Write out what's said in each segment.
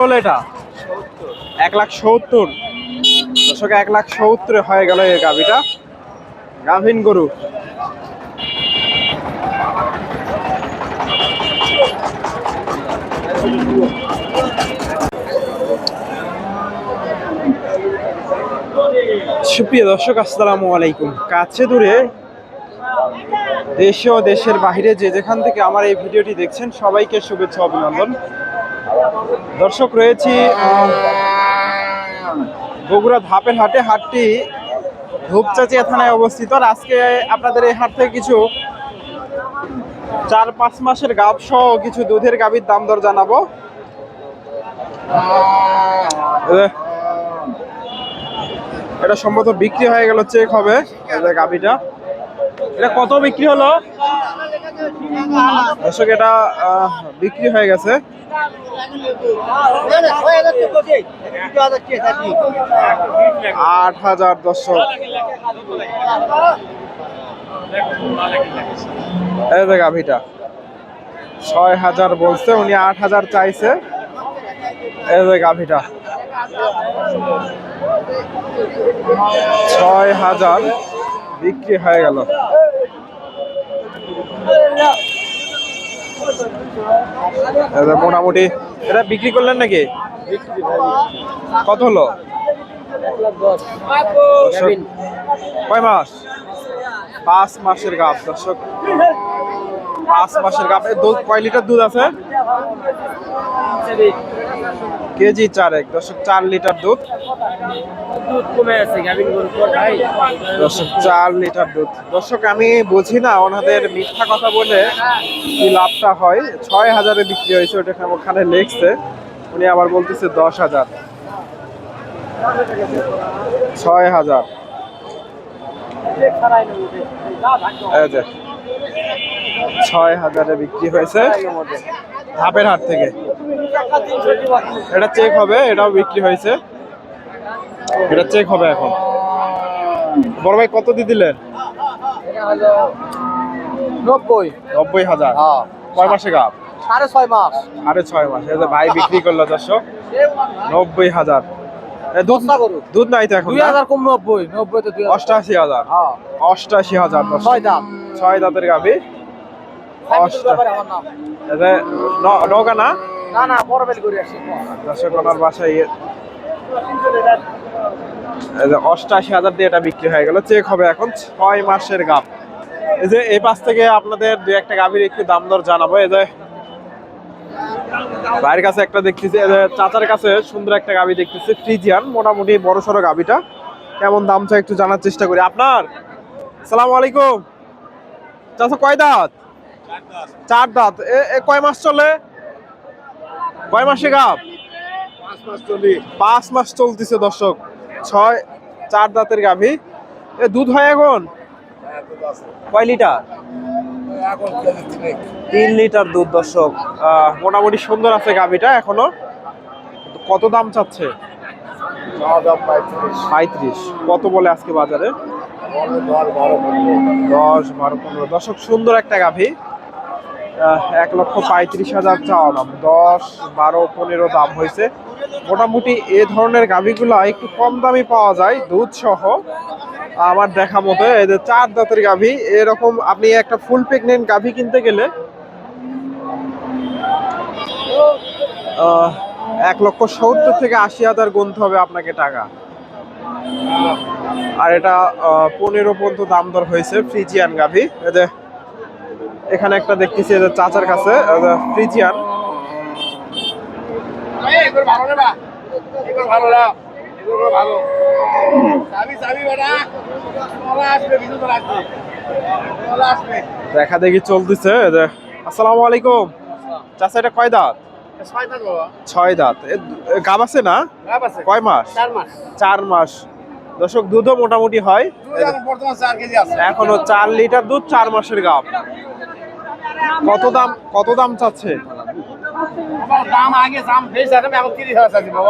হলো এটা? এক লাখ সত্তর। দর্শক, এক লাখ সত্তরে হয়ে গেল এই গাভিটা। গাভিন গরু। সুপ্রিয় দর্শক, আসসালামু আলাইকুম। কাছে দূরে দেশে ও দেশের বাইরে যে যেখান থেকে আমার এই ভিডিওটি দেখছেন, সবাইকে শুভেচ্ছা, অভিনন্দন। দর্শক রয়েছি বগুড়া ধাপের হাটে। হাটটি ধূপচাচিয়া থানায় অবস্থিত। আর আজকে আপনাদের এই হাট থেকে কিছু চার পাঁচ মাসের গাব সহ কিছু দুধের গাভীর দাম দর জানাব। এটা সম্ভবত বিক্রি হয়ে গেল চেক হবে গাভীটা। এটা কত বিক্রি হলো? দর্শক, এটা বিক্রি হয়ে গেছে। আট হাজার দর্শক এই যে গাভীটা। ছয় হাজার বলছে, উনি আট হাজার চাইছে। এই যে গাভীটা। ছয় হাজার বিক্রি হয়ে গেল এই যে মোটামুটি। এটা বিক্রি করলেন নাকি? কত হলো? কয় মাস? পাঁচ মাসের গাছ দর্শক। পাঁচ মাসের গাপ দুধ, কয় লিটার দুধ আছে? কেজি চারেক, দর্শক, চার লিটার দুধ। দর্শক, চার লিটার দুধ। দর্শক, আমি বুঝি না, ওনাদের মিথ্যা কথা বলে কি লাভটা হয়। ছয় হাজারে বিক্রি হয়েছে, ওটা ওখানে লেখছে। উনি আবার বলতেছে দশ হাজার। ছয় হাজার। ছয় হাজারে বিক্রি হয়েছে। ধাপের হাট থেকে। এটা চেক হবে এটাও বিক্রি হয়েছে। এটা চেক হবে এখন। বড় ভাই কত দিয়ে দিলেন? নব্বই। নব্বই হাজার। হ্যাঁ। কয় মাসে গাপ? সাড়ে ছয় মাস। সাড়ে ছয় মাস। এই যে ভাই বিক্রি করল দর্শক নব্বই হাজার। এ দুধ দুধ নাই তো এখন দুই হাজার কম নব্বই নব্বই তো দুই হাজার। অষ্টাশি হাজার। হ্যাঁ। ছয় দাম ছয় দাঁতের গাভি সাইকেলের ব্যাপারে আমার নাম। এতে ন- নৌকা না? না না বড় করে আসি দর্শক ওনার বাসায় এই যে অষ্টাশি হাজার দিয়ে এটা বিক্রি হয়ে গেল। চেক হবে এখন ছয় মাসের গাপ। এই যে এই পাশ থেকে আপনাদের দু একটা গাভীর একটু দাম দর জানাব। এই যে ভাইয়ের কাছে একটা দেখতেছি। চাচার কাছে সুন্দর একটা গাভী দেখতেছি। ফ্রিজিয়ান মোটামুটি বড় সড়ো গাভীটা। কেমন দাম চাই একটু জানার চেষ্টা করি। আপনার? সালাম আলাইকুম। চাচা কয় দাঁত? চার দাঁত। এ- কয় মাস চলে? কয় মাসে গাপ পাঁচ মাস চলতেছে দর্শক। ছয়, চার দাঁতের গাভী। এ, দুধ হয় এখন? কয় লিটার? তিন লিটার দুধ দর্শক। মোটামুটি সুন্দর আছে গাভীটা এখনও। কত দাম চাচ্ছে? পঁয়ত্রিশ। কত বলে আজকে বাজারে? দশ, বারো, পনেরো। দর্শক, সুন্দর একটা গাভী। এক লক্ষ পঁয়ত্রিশ হাজার চাওয়া দাম দশ, বারো, পনেরো দাম হয়েছে। মোটামুটি এ ধরনের গাভীগুলো একটু কম দামে পাওয়া যায়, দুধ সহ। আমার দেখা মতো এই যে চার দাঁতের গাভী, এরকম আপনি একটা ফুল প্রেগনেন্ট গাভী কিনতে গেলে এক লক্ষ সত্তর থেকে আশি হাজার গুনতে হবে আপনাকে টাকা। আর এটা পনেরো পর্যন্ত দাম দর হয়েছে ফ্রিজিয়ান গাভী। যে এখানে একটা দেখতেছি যে চাচার কাছে ফ্রিজিয়ান। দেখা দেখি চলতেছে আসসালামু আলাইকুম। চাচা এটা কয় দাঁত? ছয় দাঁত গাব আছে না? কয় মাস? চার মাস। দর্শক দুধও মোটামুটি হয়। এখনও চার লিটার দুধ চার মাসের গাব। কত দাম কত দাম চাচ্ছে?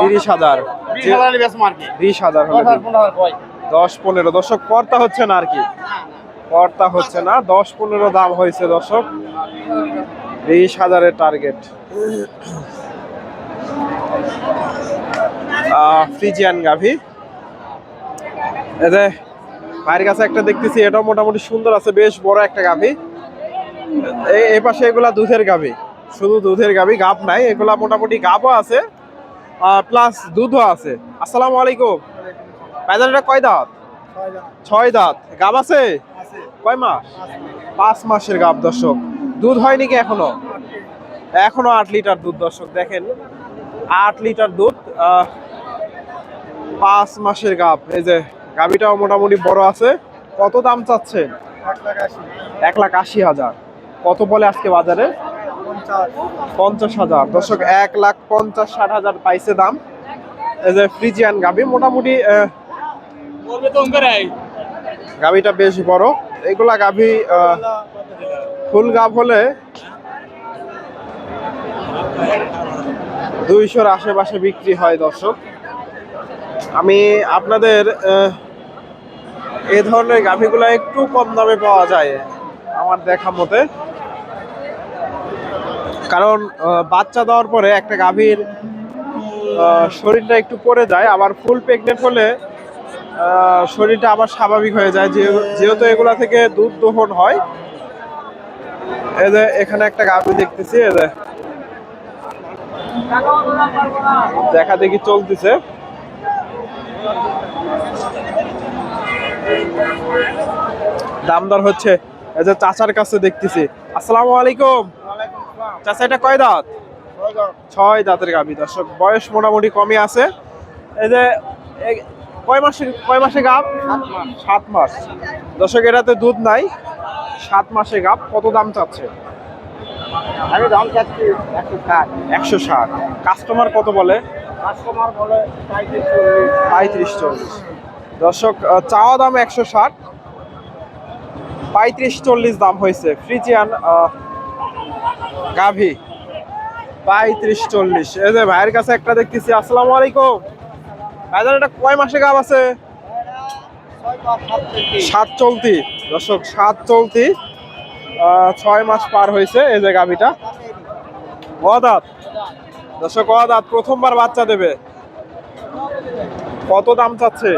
তিরিশ হাজার বিশ হাজার দশ পনেরো দর্শক পর্তা হচ্ছে না আর কি? পর্তা হচ্ছে না। দশ পনেরো দাম হয়েছে দর্শক। বিশ হাজারের টার্গেট ফ্রিজিয়ান গাভি। এতে ভাইয়ের কাছে একটা দেখতেছি এটাও মোটামুটি সুন্দর আছে বেশ বড় একটা গাভি। এই পাশে এগুলা দুধের গাভি। শুধু দুধের গাভি, গাব নাই, এগুলা মোটামুটি গাবও আছে প্লাস দুধও আছে। আসসালামু আলাইকুম। বাজারটা কয় দাঁত? ছয় দাঁত। গাব আছে? কয় মাস? পাঁচ মাসের গাব, দর্শক। দুধ হয়নি কি এখনও? এখনও আট লিটার দুধ, দর্শক, দেখেন। আট লিটার দুধ পাঁচ মাসের গাব। এই যে গাবিটাও মোটামুটি বড় আছে। কত দাম চাচ্ছেন? এক লাখ আশি হাজার। কত বলে আজকে বাজারে? পঞ্চাশ হাজার। দর্শক এক লাখ পঞ্চাশ ষাট হাজার পাইছে দাম। এই যে ফ্রিজিয়ান গাবি মোটামুটি গাবিটা বেশ বড়। এগুলা গাভি ফুল গাভ হলে দুইশোর আশেপাশে বিক্রি হয় দর্শক। আমি আপনাদের এ ধরনের গাভিগুলো একটু কম দামে পাওয়া যায় আমার দেখা মতে। কারণ বাচ্চা দেওয়ার পরে একটা গাভীর শরীরটা একটু পড়ে যায়, আবার ফুল প্রেগনেন্ট হলে শরীরটা আবার স্বাভাবিক হয়ে যায়। যেহেতু এগুলা থেকে দুধ দোহন হয় যে এখানে একটা গাভী দেখতেছি যে। দেখা দেখি চলতেছে। দামদার হচ্ছে, এই যে চাচার কাছে দেখতেছি। আসসালামু আলাইকুম। চাচা এটা কয় দাঁত? ছয় দাঁতের গাভী। দর্শক বয়স মোটামুটি কমই আছে। এই যে কয় মাসে কয় মাসে গাব সাত মাস। দর্শক এটাতে দুধ নাই। সাত মাসে গাব কত দাম চাচ্ছে? আমি দাম চাচ্ছি একশো ষাট। একশো ষাট। কাস্টমার কত বলে? কাস্টমার বলে পঁয়ত্রিশ চল্লিশ। দর্শক চাওয়া দাম একশো ষাট। পঁয়ত্রিশ চল্লিশ দাম হয়েছে। ফ্রিজিয়ান গাভি। পঁয়ত্রিশ চল্লিশ। এই যে ভাইয়ের কাছে একটা দেখতেছি আসসালামু আলাইকুম। ভাইজান এটা কয় মাসে গাব আছে? সাত চলতি। দর্শক সাত চলতি ছয় মাস পার হয়েছে এই যে গাভিটা। অদাত দর্শক অদাত প্রথমবার বাচ্চা দেবে। কত দাম চাচ্ছে?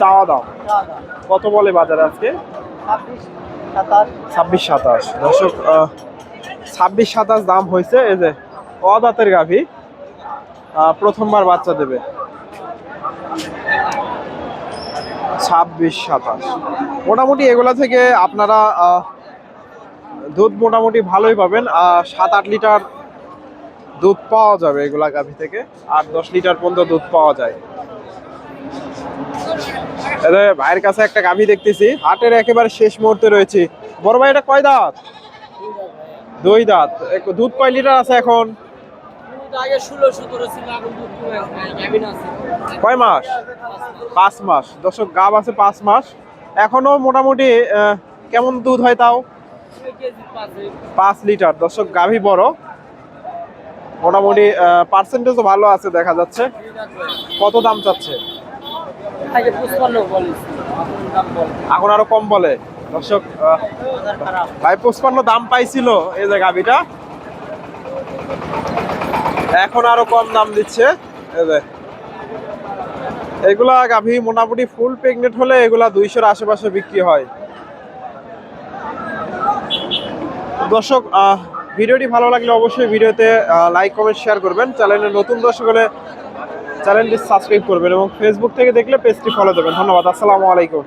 চাওয়া দাম। কত বলে বাজারে আজকে? ছাব্বিশ সাতাশ। দর্শক ছাব্বিশ সাতাশ দাম হয়েছে, এই যে অদাতের গাভী। প্রথমবার বাচ্চা দেবে। ছাব্বিশ সাতাশ। মোটামুটি এগুলা থেকে আপনারা দুধ মোটামুটি ভালোই পাবেন। সাত আট লিটার দুধ পাওয়া যাবে এগুলা গাভী থেকে। আট দশ লিটার পর্যন্ত দুধ পাওয়া যায়। ভাইয়ের কাছে একটা গাভী দেখতেছি। হাটের একেবারে শেষ মুহূর্তে রয়েছে। বড় ভাই এটা কয় দাঁত? দুই দাঁত। দুধ কয় লিটার আছে এখন? আছে। কয় মাস? পাঁচ মাস। দর্শক গাব আছে পাঁচ মাস। এখনও মোটামুটি কেমন দুধ হয় তাও? পাঁচ লিটার। দর্শক গাভী বড়। মোটামুটি পার্সেন্টেজও ভালো আছে দেখা যাচ্ছে। কত দাম চাচ্ছে? এখন আরও কম বলে। দর্শক ভাই পুষ্পান্ন দাম পাইছিল এই যে গাভিটা। এখন আরও কম দাম দিচ্ছে। এগুলা গাভি মোটামুটি ফুল প্রেগনেন্ট হলে এগুলা দুইশোর আশেপাশে বিক্রি হয়। দর্শক ভিডিওটি ভালো লাগলে অবশ্যই ভিডিওতে লাইক কমেন্ট শেয়ার করবেন। চ্যানেলে নতুন দর্শক হলে চ্যানেলটি সাবস্ক্রাইব করবেন এবং ফেসবুক থেকে দেখলে পেজটি ফলো দেবেন। ধন্যবাদ আসসালামু আলাইকুম।